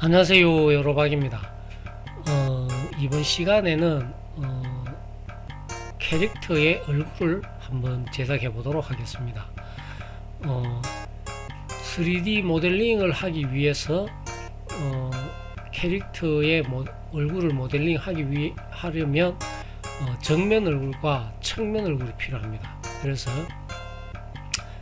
안녕하세요 여로박입니다. 어, 이번 시간에는 어, 캐릭터의 얼굴을 한번 제작해 보도록 하겠습니다. 어, 3D 모델링을 하기 위해서 어, 캐릭터의 모- 얼굴을 모델링 하기 위해 하려면 어, 정면 얼굴과 측면 얼굴이 필요합니다. 그래서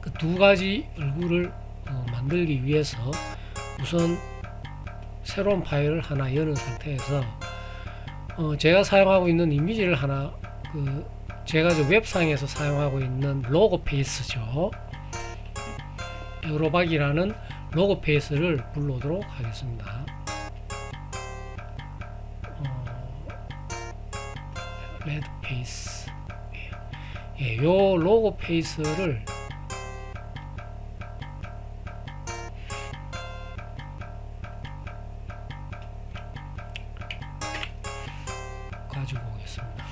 그 두 가지 얼굴을 어, 만들기 위해서 우선 새로운 파일을 하나 여는 상태에서 어, 제가 사용하고 있는 이미지를 하나 그 제가 저 웹상에서 사용하고 있는 로고 페이스죠. 에우로박이라는 로고 페이스를 불러오도록 하겠습니다. 어, 레드 페이스. 예, 요 로고 페이스를 가지고 오겠습니다.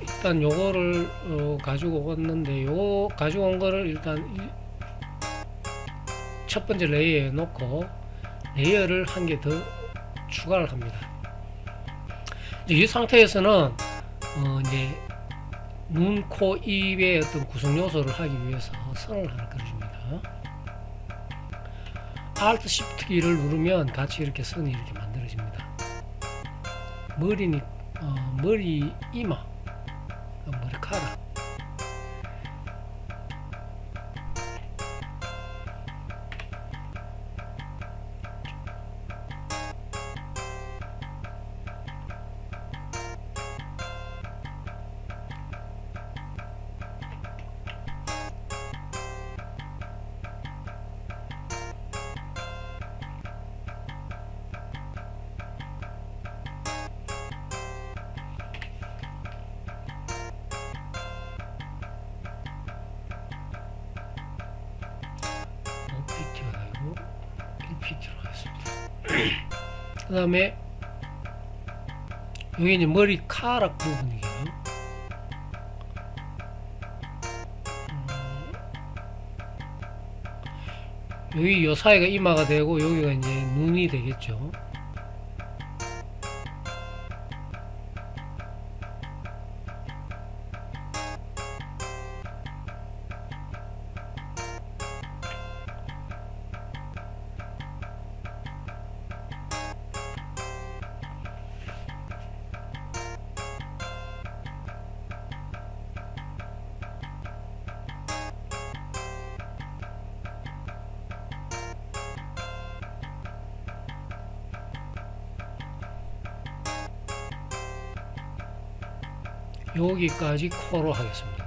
일단 요거를 어, 가지고 왔는데 요 가지고 온 거를 일단 일- 첫 번째 레이어에 놓고 레이어를 한 개 더 추가를 합니다. 이 상태에서는 어, 이제 눈, 코, 입의 어떤 구성 요소를 하기 위해서 선을 하나 그려줍니다. Alt Shift 키를 누르면 같이 이렇게 선이 이렇게 만들어집니다. 머리니 어, 머리 이마, 어, 머리카락. 그 다음에 여기 이제 머리카락 부분이에요. 음, 여기 요 사이가 이마가 되고 여기가 이제 눈이 되겠죠. 여기까지 코로 하겠습니다.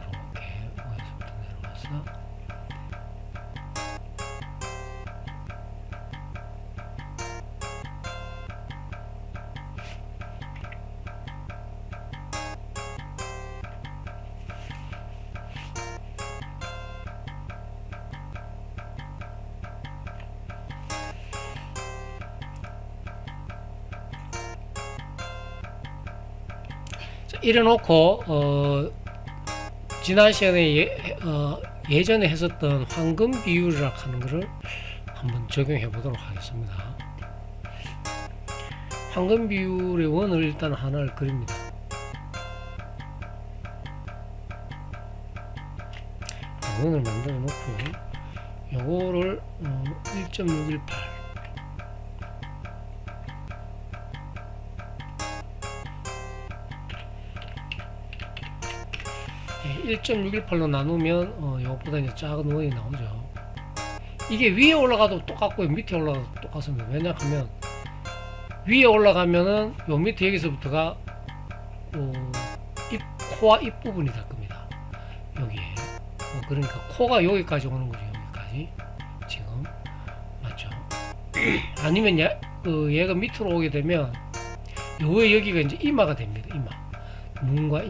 이래놓고 어, 지난 시간에 예, 어, 예전에 했었던 황금 비율이라 하는 것을 한번 적용해 보도록 하겠습니다. 황금 비율의 원을 일단 하나를 그립니다. 원을 만들어 놓고요. 요거를 어, 1.618 1.618로 나누면 어, 이것보다 이제 작은 원이 나오죠. 이게 위에 올라가도 똑같고요. 밑에 올라가도 똑같습니다. 왜냐하면 위에 올라가면은 요 밑에 여기서부터가 어, 입, 코와 입 부분이 될 겁니다. 여기에. 어, 그러니까 코가 여기까지 오는 거죠. 여기까지. 지금. 맞죠? 아니면 얘, 그 얘가 밑으로 오게 되면 요의 여기가 이제 이마가 됩니다. 이마. 눈과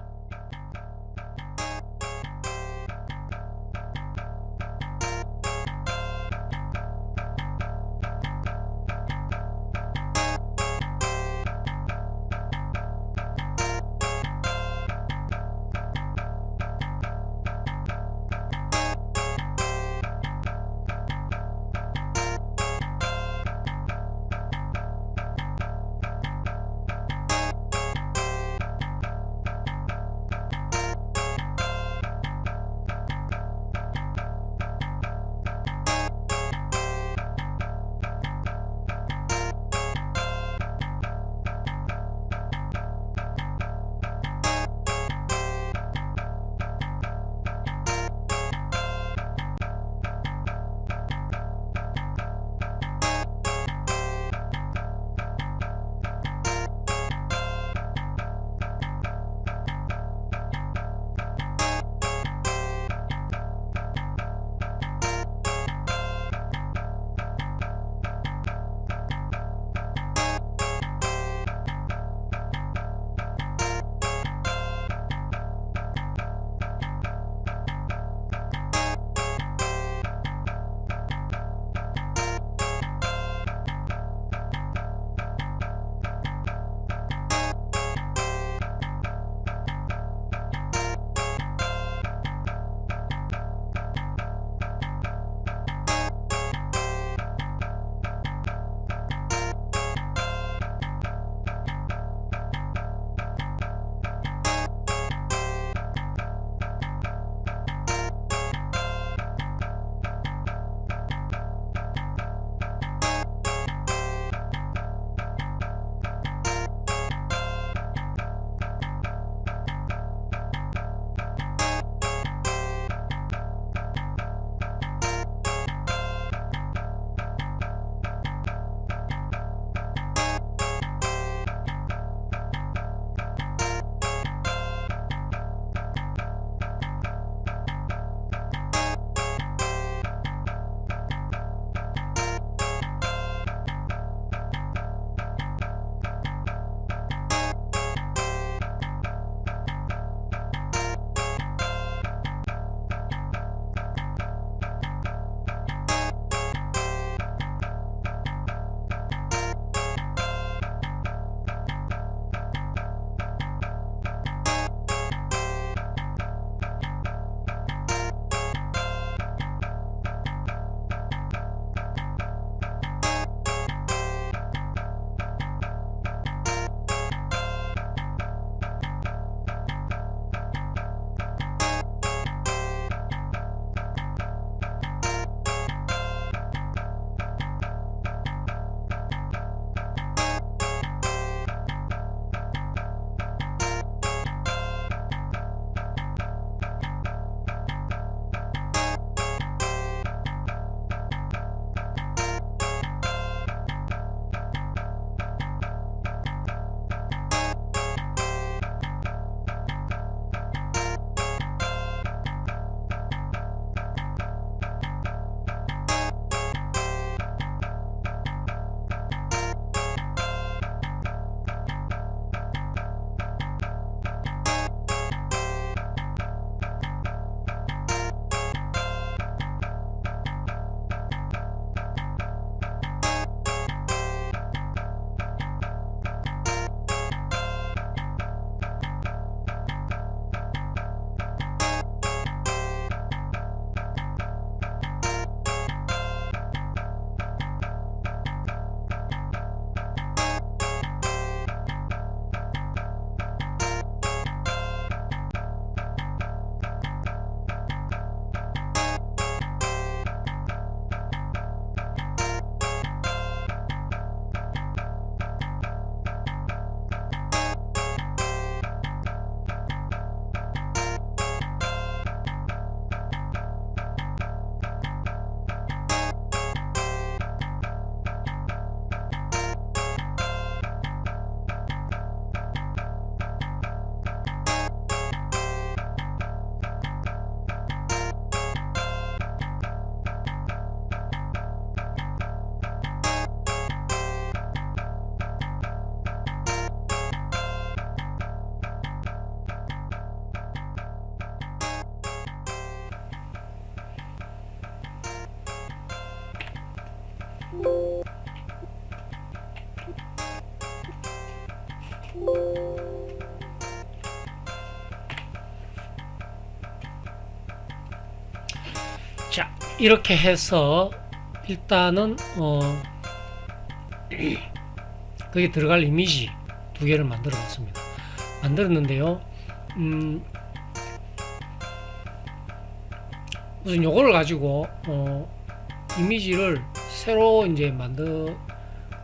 자 이렇게 해서 일단은 어 거기 들어갈 이미지 두 개를 만들어 봤습니다. 만들었는데요. 음 우선 요거를 가지고 어 이미지를 새로 이제 만들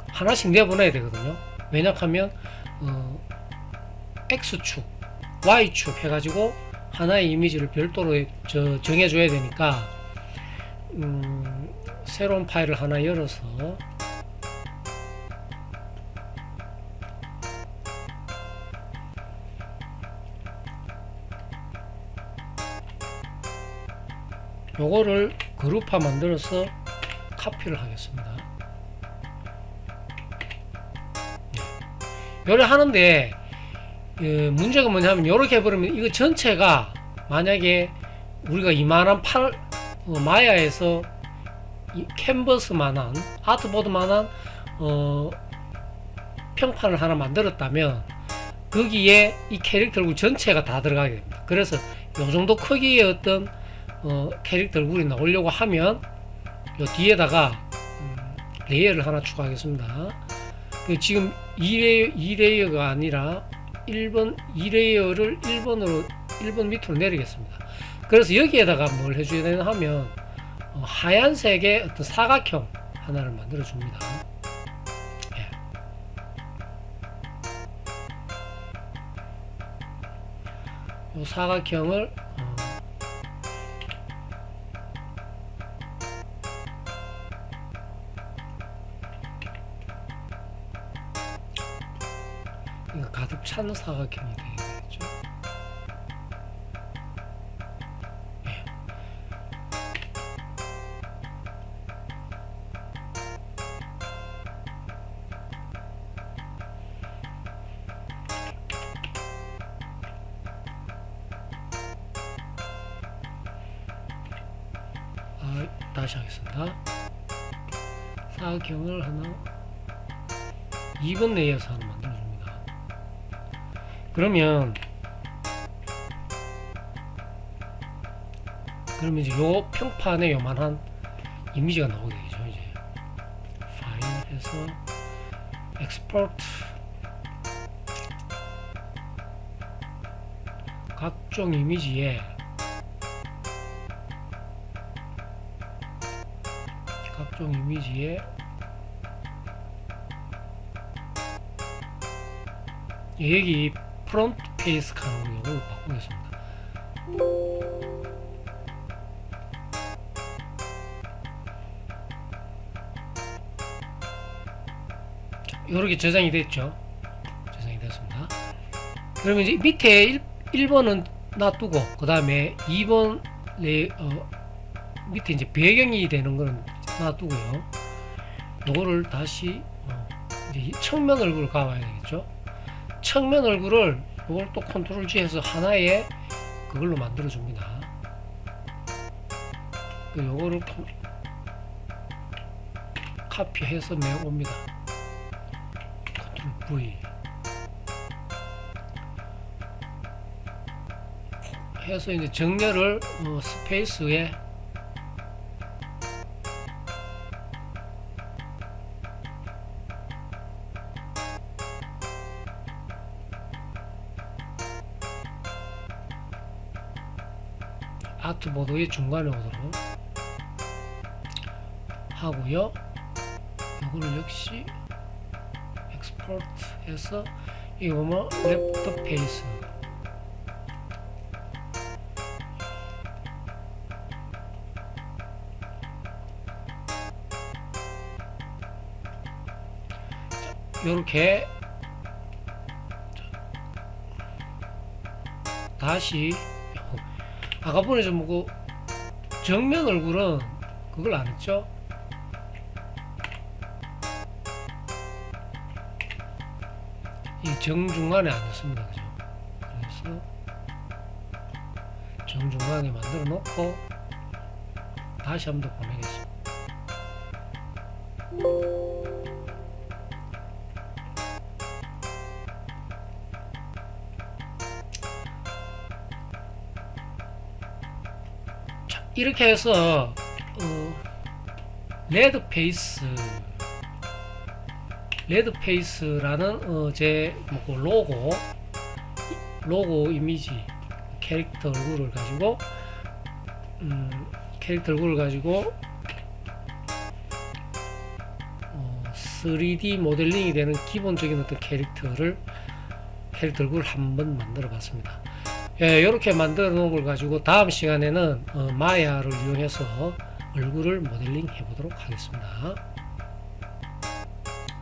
하나씩 내보내야 되거든요. 왜냐하면 어 X축 Y축 해가지고 하나의 이미지를 별도로 저 정해줘야 되니까 음, 새로운 파일을 하나 열어서 요거를 그룹화 만들어서 카피를 하겠습니다. 요래 하는데 어, 문제가 뭐냐면 이렇게 해버리면 이거 전체가 만약에 우리가 이만한 팔 어, 마야에서 이 캔버스만한 아트보드만한 어, 평판을 하나 만들었다면 거기에 이 캐릭터 얼굴 전체가 다 들어가게 됩니다. 그래서 이 정도 크기의 어떤 어, 캐릭터 얼굴이 나오려고 하면 요 뒤에다가 음, 레이어를 하나 추가하겠습니다. 그 지금 2레이어, 2레이어가 아니라 1번 2레이어를 1번으로 1번 밑으로 내리겠습니다. 그래서 여기에다가 뭘 해줘야 되나 하면 어, 하얀색의 어떤 사각형 하나를 만들어 줍니다. 예. 이 사각형을 어, 가득 찬 사각형이 되겠 아, 다시 하겠습니다. 사각형을 하나 2번 레이어에서 하나 만들어줍니다. 그러면 그러면 이제 요 평판에 요만한 이미지가 나오게 되죠. 이제 파일에서 엑스포트 각종 이미지에 각종 이미지에 여기 프론트 페이스 이걸 바꾸겠습니다. 이렇게 저장이 됐죠. 저장이 됐습니다. 그러면 이제 밑에 1, 1번은 놔두고 그 다음에 2번 레, 어, 밑에 이제 배경이 되는 거는 놔두고요. 요거를 다시 어, 측면 얼굴을 가봐야 되겠죠. 측면 얼굴을 이걸 또 컨트롤 G해서 하나의 그걸로 만들어 줍니다. 그 요거를 코- 카피해서 메옵니다. 컨트롤 V 해서 이제 정렬을 어, 스페이스에 아트보드의 오도록 하고요. 이거를 역시 엑스포트해서 이거 뭐 랩터 페이스 이렇게 다시 아까 보내서 뭐고 정면 얼굴은 그걸 안 했죠? 이 정중간에 안 했습니다. 그죠? 그래서 정중간에 만들어 놓고 다시 한번 더 보내겠습니다. 이렇게 해서 어, 레드 페이스 레드 페이스라는 어, 제 뭐고 로고 로고 이미지 캐릭터 얼굴을 가지고 음, 캐릭터 얼굴을 가지고 어, 3D 모델링이 되는 기본적인 어떤 캐릭터를 캐릭터 얼굴을 한번 만들어 봤습니다. 예, 이렇게 만들어 놓은 걸 가지고 다음 시간에는 어, 마야를 이용해서 얼굴을 모델링 해보도록 하겠습니다.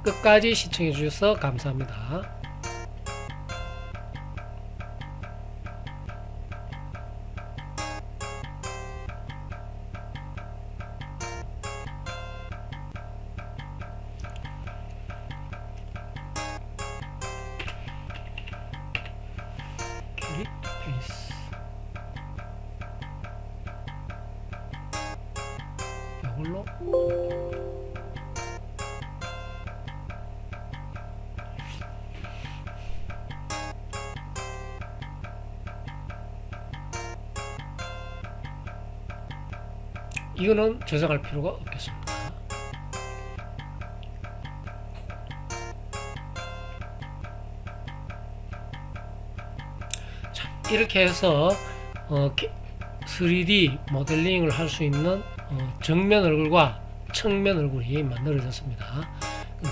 끝까지 시청해 주셔서 감사합니다. 이거는 저장할 필요가 없겠습니다. 자, 이렇게 해서 어, 게- 3D 모델링을 할 수 있는 어, 정면 얼굴과 측면 얼굴이 만들어졌습니다.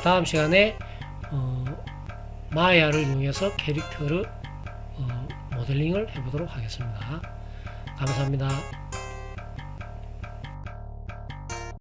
다음 시간에 어, 마야를 이용해서 캐릭터를 어, 모델링을 해보도록 하겠습니다. 감사합니다.